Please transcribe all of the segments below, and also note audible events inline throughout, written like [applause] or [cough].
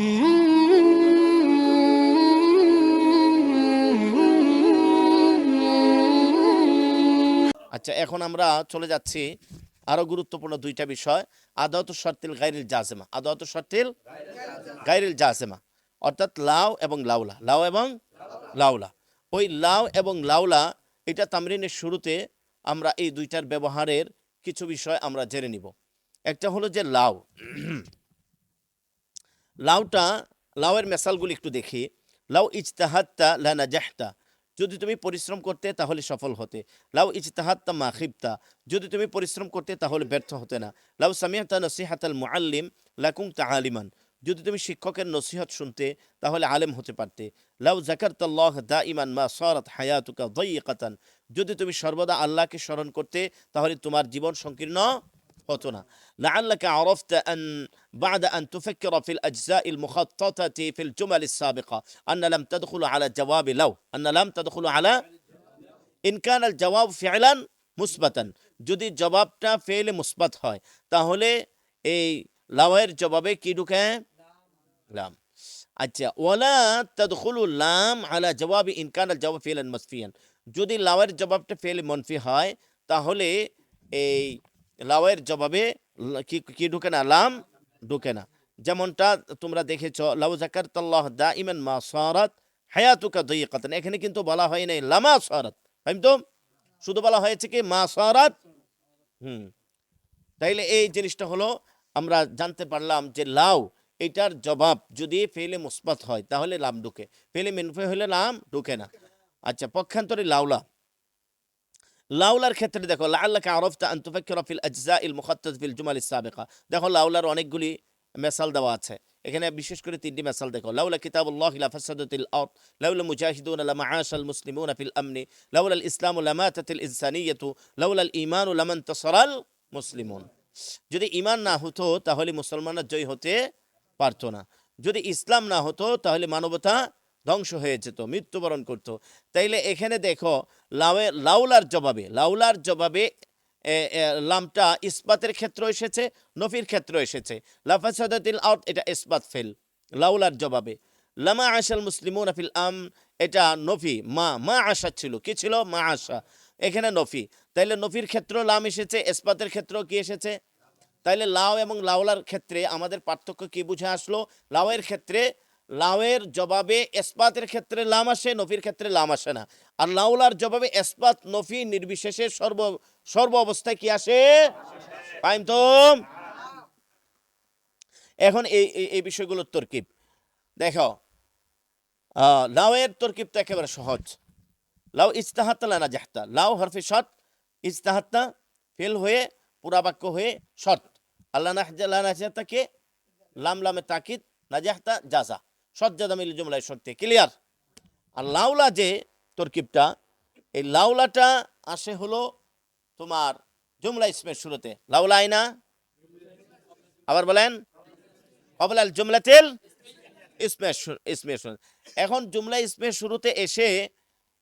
আচ্ছা এখন আমরা চলে যাচ্ছি আরও গুরুত্বপূর্ণ দুইটা বিষয়। আদাত শর্তিল গাইরিল জাজেমা। আদাত শর্তিল গাইরিল জাজেমা। অর্থাৎ লাউ এবং লাউলা লাউ এবং লাউলা ওই লাউ এবং লাউলা এটা তামরিনের শুরুতে আমরা এই দুইটার ব্যবহারের কিছু বিষয় আমরা জেনে নিব। একটা হলো যে লাউ লাউটা, লাউয়ের মেসালগুলি একটু দেখি। লাউ ইজতাহাত্তা লা নাজাহতা যদি তুমি পরিশ্রম করতে, তাহলে সফল হতে। লাউ ইজতাহাত্তা মা খিবতা। যদি তুমি পরিশ্রম করতে, তাহলে ব্যর্থ হতে না। লাউ সামিয়াতা নসিহাতাল মুআল্লিম লাকুম তাআলিমান যদি তুমি শিক্ষকের নসিহত শুনতে, তাহলে আলেম হতে পারতে। লাউ জাকারতাল্লাহ দা ইমান মা সরাত হায়াতুকা যদি তুমি সর্বদা আল্লাহকে স্মরণ করতে, তাহলে তোমার জীবন সংকীর্ণ হতো না لعلك عرفت أن بعد أن تفكر في الأجزاء المخططة في الجمل السابقة أن لم تدخل على جواب لو أن لم تدخل على إن كان الجواب فعلا مثبتا যদি জবাবটা ফেলে মুসবাত হয় তাহলে এই লাওয়ের জবাবে কি ঢুকে লাম আচ্ছা ওয়ালা তাদখুলু লাম আলা জবাবি ইন কানা জবাব ফেলেন মসফিয়ান যদি লাওয়ের জবাবটা ফেলে মনফি হয় তাহলে এই লাওয়ের জবাবে কি কি ঢুকে না? লাম ঢুকে না। যেমনটা তোমরা দেখেছ, লাউ জাকারতাল্লাহ দা ইমান মা সারাত হায়াতুকা দইকাতান এখানে কিন্তু বলা হয় নাই লামা সারাত। তো? শুধু বলা হয়েছে কি মা সারাত? হুম। তাইলে এই জিনিসটা হলো, আমরা জানতে পারলাম যে লাউ এটার জবাব যদি ফেলে মুসবাত হয়, তাহলে লাম ঢুকে। ফেলে মেনফে হলে লাম ঢুকে না। আচ্ছা পক্ষান্তরে লাউলা। লাউলার ক্ষেত্রে দেখো লাল্লাকে আরফতা আন্তুফাক্কিরা ফিল আজজা ইল মুখাত্তাজ ফিল জুমাল সাবেকা। দেখো, লাউলার অনেকগুলি মেসাল দেওয়া আছে। এখানে বিশেষ করে তিনটি মেসাল দেখো, লাউলা কিতাবুল্লাহ লা ফাসাদাতিল আরদ, লাউলা মুজাহিদুন লা মাআশাল মুসলিমুন ফিল আমনি, লাউলা আল ইসলাম লামাতাতিল ইনসানিয়াতু, লাউলা আল ঈমান লামান তাসারাল মুসলিমুন। যদি ঈমান না হতো, তাহলে মুসলমানরা জয় হতে পারতো না। যদি ইসলাম না হতো, তাহলে মানবতা ধ্বংস হয়ে যেত, মৃত্যুবরণ করত। তাইলে এখানে দেখো লাউয়ে লাউলার জবাবে লাউলার জবাবে লামটা ইস্পাতের ক্ষেত্র এসেছে, নফির ক্ষেত্র এসেছে। লাফা লাফাসাদাতিল আউট, এটা ইস্পাত ফেল লাউলার জবাবে। লামা আশাল মুসলিমুন ফিল আম, এটা নফি, মা মা আশা ছিল, কি ছিল? মা আশা। এখানে নফি। তাইলে নফির ক্ষেত্র লাম এসেছে, ইস্পাতের ক্ষেত্র কি এসেছে? তাইলে লাউ এবং লাউলার ক্ষেত্রে আমাদের পার্থক্য কি বুঝে আসলো? লাউয়ের ক্ষেত্রে লাউয়ের জবাবে এসপাতের ক্ষেত্রে লাম আসে, নফির ক্ষেত্রে লাম আসে না। আর লাউলার জবাবে এসপাত, নফি নির্বিশেষে সর্ব সর্ব অবস্থায় কি আসে? পাইম তো এখন এই, এই- বিষয়গুলোর তরকিব। দেখো লাউয়ের তরকিব তো একেবারে সহজ। লাউ ইস্তাহাত্তা লানা জাহতা। লাউ হরফে শর্ত ইস্তাহাত্তা ফেল হয়ে, পুরা বাক্য হয়ে শর্ত আল্লাহ নাহজাকে লাম লামে তাকিদ, নাজাহতা, জাজা। সজ্জাদা মিল জুমলায় শর্তে ক্লিয়ার আর লাউলা যে, তরকিবটা, এই লাউলাটা আসে হলো তোমার জুমলা ইসমের শুরুতে। লাউলা আইনা আবার বলেন, কবলাল জুমলাতেল ইসমের শু- ইসমের শুরু এখন জুমলা ইসমের শুরুতে এসে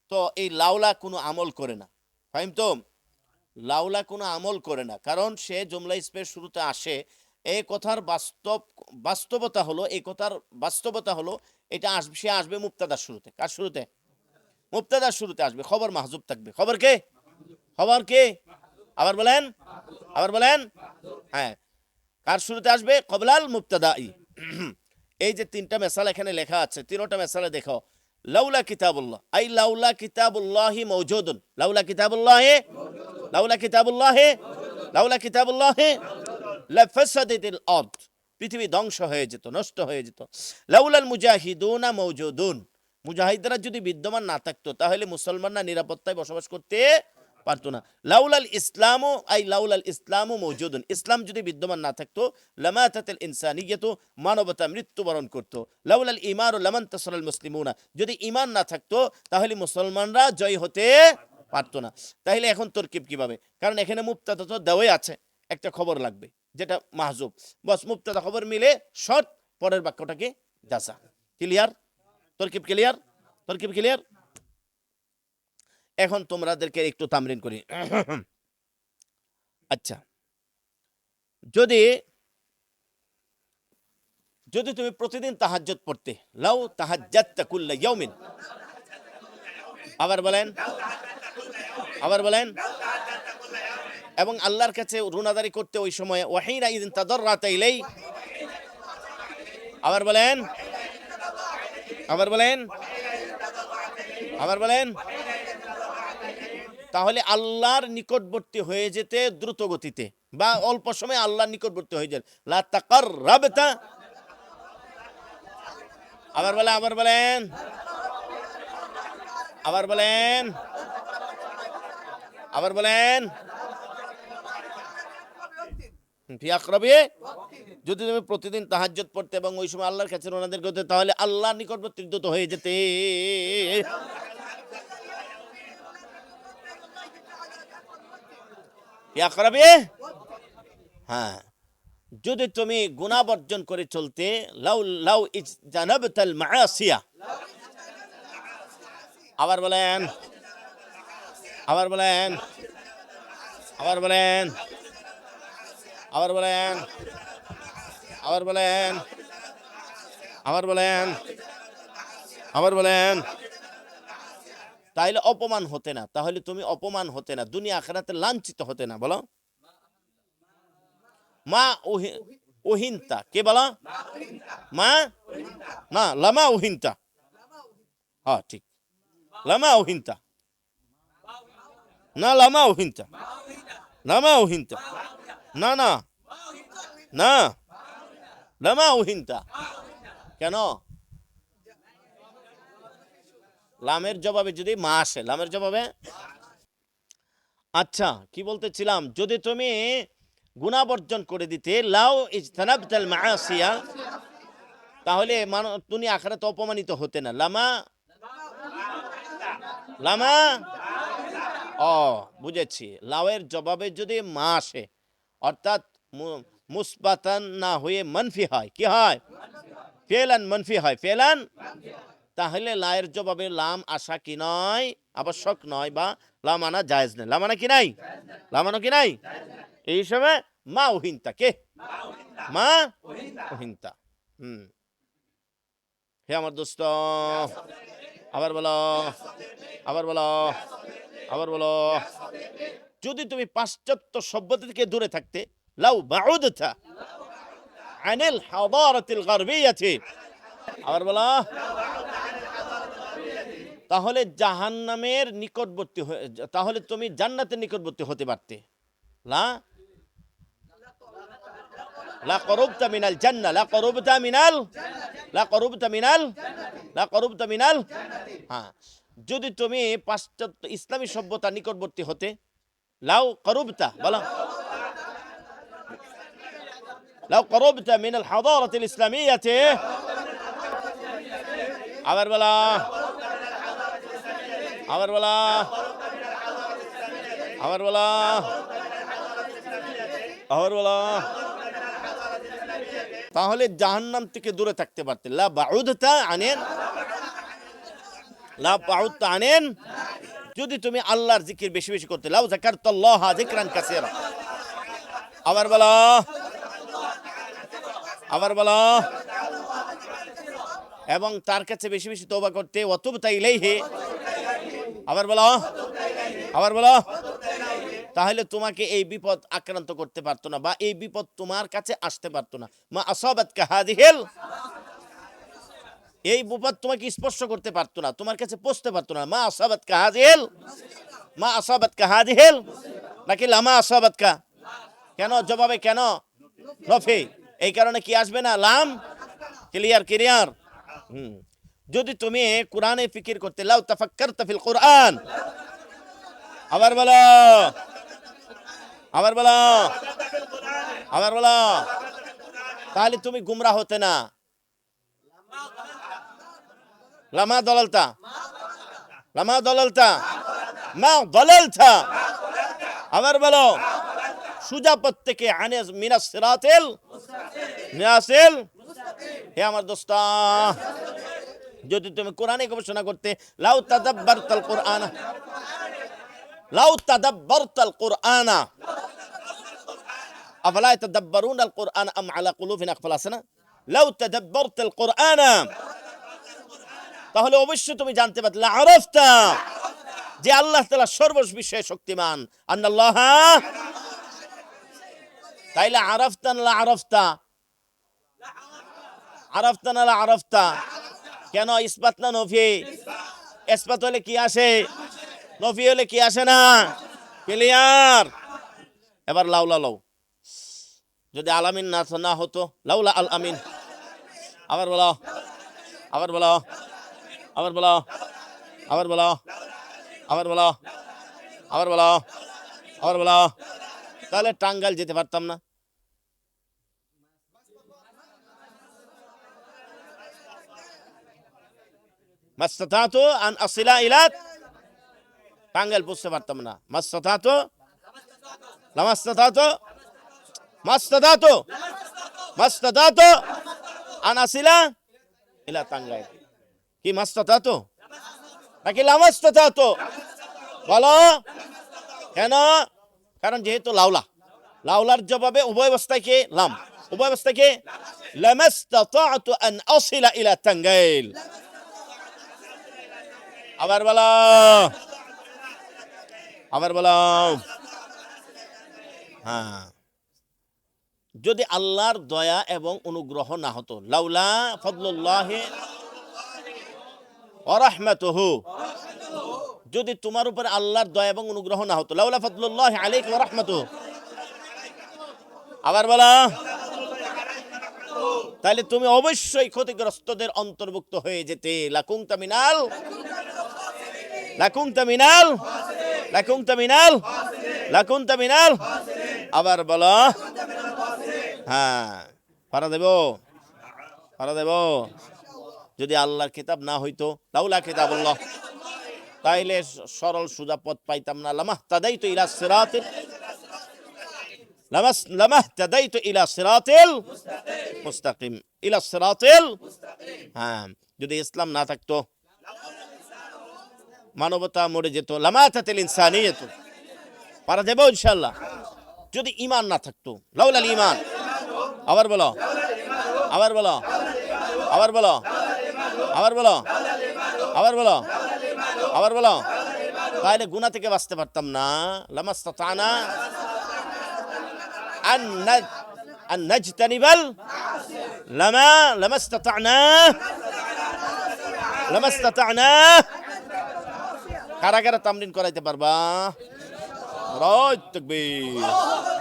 তো এই লাউলা কোনো আমল করে না। ফাহিম তো? লাউলা কোনো আমল করে না, কারণ সে জুমলা ইসমের শুরুতে আসে এই কথার বাস্তব, বাস্তবতা হলো এই কথার বাস্তবতা হলো, এটা আসবে, সে আসবে মুক্তাদার শুরুতে। কার শুরুতে? মুক্তাদার শুরুতে আসবে। খবর মাহজুব থাকবে। খবর কে? খবর কে? আবার বলেন? আবার বলেন? হ্যাঁ। কার শুরুতে আসবে? কবলাল মুক্তাদা এই যে তিনটা মেসাল এখানে লেখা আছে, তিনটা মেসালে দেখো। লাউলা কিতাবুল্লাহ। আই লাউলা কিতাবুল্লাহি মৌজুদুন লাউলা কিতাবুল্লাহি? লাউলা কিতাবুল্লাহি? লাউলা কিতাবুল্লাহি? পৃথিবী ধ্বংস হয়ে যেত, নষ্ট হয়ে যেত। লাউলাল মুজাহিদুনা মৌজুদুন। মুজাহিদরা যদি বিদ্যমান না থাকতো, তাহলে মুসলমানরা নিরাপত্তায় বসবাস করতে পারতো না। লাউলাল ইসলামও আই লাউলাল ইসলামও মৌজুদুন। ইসলাম যদি বিদ্যমান না থাকতো, লামাতাতিল ইনসানিয়াত, মানবতা মৃত্যুবরণ করত। লাউলাল ইমান ও লামান তাসরাল মুসলিমুনা। যদি ইমান না থাকতো, তাহলে মুসলমানরা জয় হতে পারতো না। তাহলে এখন তরকিব কীভাবে? কারণ এখানে মুক্তাদা তো দেওয়াই আছে, একটা খবর লাগবে। যেটা মাহজুব। বস মুক্তাদা খবর মিলে শর্ট পরের বাক্যটাকে যাচা। ক্লিয়ার তরকিব ক্লিয়ার তরকিব ক্লিয়ার এখন তোমাদেরকে একটু তামরিন করি। [coughs] আচ্ছা। যদি যদি তুমি প্রতিদিন তাহাজ্জুদ পড়তে, লাউ তাহাজ্জাততা কুল্লা ইয়াউমিন। আবার বলেন। আবার বলেন। এবং আল্লাহর কাছে রুনাদারি করতে ওই সময় ওয়াহিনা ইদিন তাদাররাতা ইলাই আবার বলেন আবার বলেন আবার বলেন, তাহলে আল্লাহর নিকটবর্তী হয়ে যেতে দ্রুত গতিতে বা অল্প সময় আল্লাহর নিকটবর্তী হয়ে যেতে। লা আবার বলেন আবার বলেন আবার বলেন আবার বলেন যদি তুমি প্রতিদিন তাহাজ্জুদ পড়তে এবং ওই সময় আল্লাহর কাছে ওনাদের করতে, তাহলে আল্লাহর নিকটবর্তী হয়ে যেতে। হ্যাঁ। যদি তুমি গুনাহ বর্জন করে চলতে, লাউ মাআসিয়া। আবার বলেন। আবার বলেন। আবার বলেন। আবার বলেন। আবার বলেন। আবার বলেন। আবার বলেন। তাইলে অপমান হতে না, তাহলে তুমি অপমান হতে না, দুনিয়া আখেরাতে লাঞ্ছিত হতে না, বলো। মা ওহি- ওহিনতা, কে বলো? মা? না, লামা ওহিনতা। হ্যাঁ ঠিক। লামা ওহিনতা। না, লামা ওহিনতা। লামা ওহিনতা। না না। না। লামা ওহিনতা কেন? লামের জবাবে যদি মা আসে, লামের জবাবে? আচ্ছা কি বলতেছিলাম? যদি তুমি গুনাহ বর্জন করে দিতে, লাউ ইজতানাবতাল মাআসিয়া, তাহলে তুমি আখেরাতে অপমানিত হতে না। লামা? লামা? ও, বুঝেছি। লাউয়ের জবাবে যদি মা আসে অর্থাৎ মুসবাতান না হয়ে মনফি হয়। কি হয়? ফেলান মনফি হয়। ফেলান? তাহলে লায়ের জবাবে লাম আসা কি নয়? আবশ্যক নয় বা লাম আনা জায়েজ নেই। লাম আনা কি নাই? লামানো কি নাই? এই হিসাবে মা ওহিনতা কে? মা ওহিনতা হুম। হে আমার দোস্ত, আবার বলো আবার বলো আবার বলো। যদি তুমি পাশ্চাত্য সভ্যতা থেকে দূরে থাকতে, লাউ বাউদতা আনিল হাদারাতিল গারবিয়াতি। আবার বলো। তাহলে জাহান্নামের নিকটবর্তী তাহলে তুমি জান্নাতের নিকটবর্তী হতে পারতে। লা? লা করুবতা মিনাল জান্নাহ, লা করুবতা মিনাল, লা করুবতা মিনাল, লা করুবতা মিনাল। হ্যাঁ যদি তুমি পাশ্চাত্য ইসলামী সভ্যতা নিকটবর্তী হতে লাউ করুবতা বলো লাউ করুবতা মিনাল হাদারাতিল ইসলামিয়াতি আবার বলা আবার বলা আবার বলা আবার বলা তাহলে জাহান্নাম থেকে দূরে থাকতে পারতে লা বাউদতা আনেন। লা বাউদতা আনেন। যদি তুমি আল্লাহর জিকির বেশি বেশি করতে লাউ যাকারতাল্লাহ যিকরান কাসীরা। আবার বলা। আবার বলা। এবং তার কাছে বেশি বেশি তওবা করতে, ওয়াতুবতা হে আবার বলো। আবার বলো। তাহলে তোমাকে এই বিপদ আক্রান্ত করতে পারতো না, বা এই বিপদ তোমার কাছে আসতে পারতো না। মা আসাবাত কাহাদিহিল এই বিপদ তোমাকে স্পর্শ করতে পারতো না, তোমার কাছে পৌঁছতে পারতো না। মা আসাবাত কাহাদিহিল মা আসাবাত কাহাদিহিল নাকি লামা আসাবাত কা কেন, জবাবে কেন? রফে এই কারণে কি আসবে না? লাম? Clear clear. হুম। যদি তুমি কোরআনে ফিকির করতে লাও তাফাক্কার ফিল কোরআন। আবার বলো। আবার বলো। আবার বলো। তাহলে তুমি গুমরা হতে না। লামা দলালতা লামা দলালতা মা দলালতা আবার বলো, সুজা থেকে আনে মিনাস সিরাতিল মিনাসিল হে আমার দোস্তা, যদি তুমি কোরআনে গবেষণা করতে, লাউ লাউ তাদাব্বারতাল কোরআনা, আফলা ইয়াতাদাব্বারুনা আল কোরআন আম আলা কুলুবিন আকফাল আছে না? লাউ তাদাব্বারতাল কুরআনা তাহলে অবশ্যই তুমি জানতে পারতে আরফতা, যে আল্লাহ তাআলা সর্ববিষয়ে শক্তিমান। আন্নাল্লাহ। তাইলে আরফতা আরফতা? আরফতা আরফতা? কেন ইসবাত না নফি? ইসবাত হলে কি আসে? নফি হলে কি আসে না? ক্লিয়ার? এবার লাউলা লাউ। যদি আলামিন না না হতো, লাউলা আল আমিন। আবার বলো আবার বলো। আবার বলো আবার বলো আবার বলো আবার বলো আবার বলো তাহলে টাঙ্গাইল যেতে পারতাম না মাস্তাতাতু আন আসিলা ইলাত টাঙ্গাইল বুঝতে পারতাম না মাস্তাতাতু লামাস্তাতাতু মাস্তাতাতু মাস্তাতাতু আন আসিলা ইলা টাঙ্গাইল কি মাস্তাতাতু নাকি লামাস্তাতাতু বলো। কেন? কারণ যেহেতু লাউলা। লাউলার জবাবে উভয় অবস্থায় কে? লাম। উভয় অবস্থায় কে? আবার বলো। আবার বলো। হ্যাঁ। যদি আল্লাহর দয়া এবং অনুগ্রহ না হতো, লাউলা ফদলুল্লাহ ওরহমাতুহু যদি তোমার উপরে আল্লাহর দয়া এবং অনুগ্রহ না হতো, লাউলা ফদলুল্লাহ আলাইক ওয়া আবার বলা। তাহলে তুমি অবশ্যই ক্ষতিগ্রস্তদের অন্তর্ভুক্ত হয়ে যেতে। লাকুং তামিনাল লাকুং তামিনাল লাকুং তামিনাল লাকুং তামিনাল আবার বলো। হ্যাঁ পারা দেব। পারা দেব। যদি আল্লাহর কিতাব না হইতো, লাউলা কিতাব আল্লাহ তাইলে সরল সুজা পথ পাইতাম না। লামাহ তাদাই তো ইলা লামাস লামাহ তাদাই তো ইলা সিরাতিল মুস্তাকিম। ইলা সিরাতিল হ্যাঁ যদি ইসলাম না থাকতো, মানবতা মরে যেত। লামাতাতিল ইনসানিয়ত। পারা দেব ইনশাআল্লাহ। যদি ঈমান না থাকতো, লাউলাল ঈমান। আবার বলো। আবার বলো। আবার বলো। আবার বলো। আবার বলো। আবার বলো। তাহলে গুনাহ থেকে বাঁচতে পারতাম না। লামাস্তাতানা আন নাজ- আন নাজতানিবাল লামা লামাস্তাতানা লামাস্তাতানা। কারা কারা তামরিন করাইতে পারবা। রাজ তাকবীর।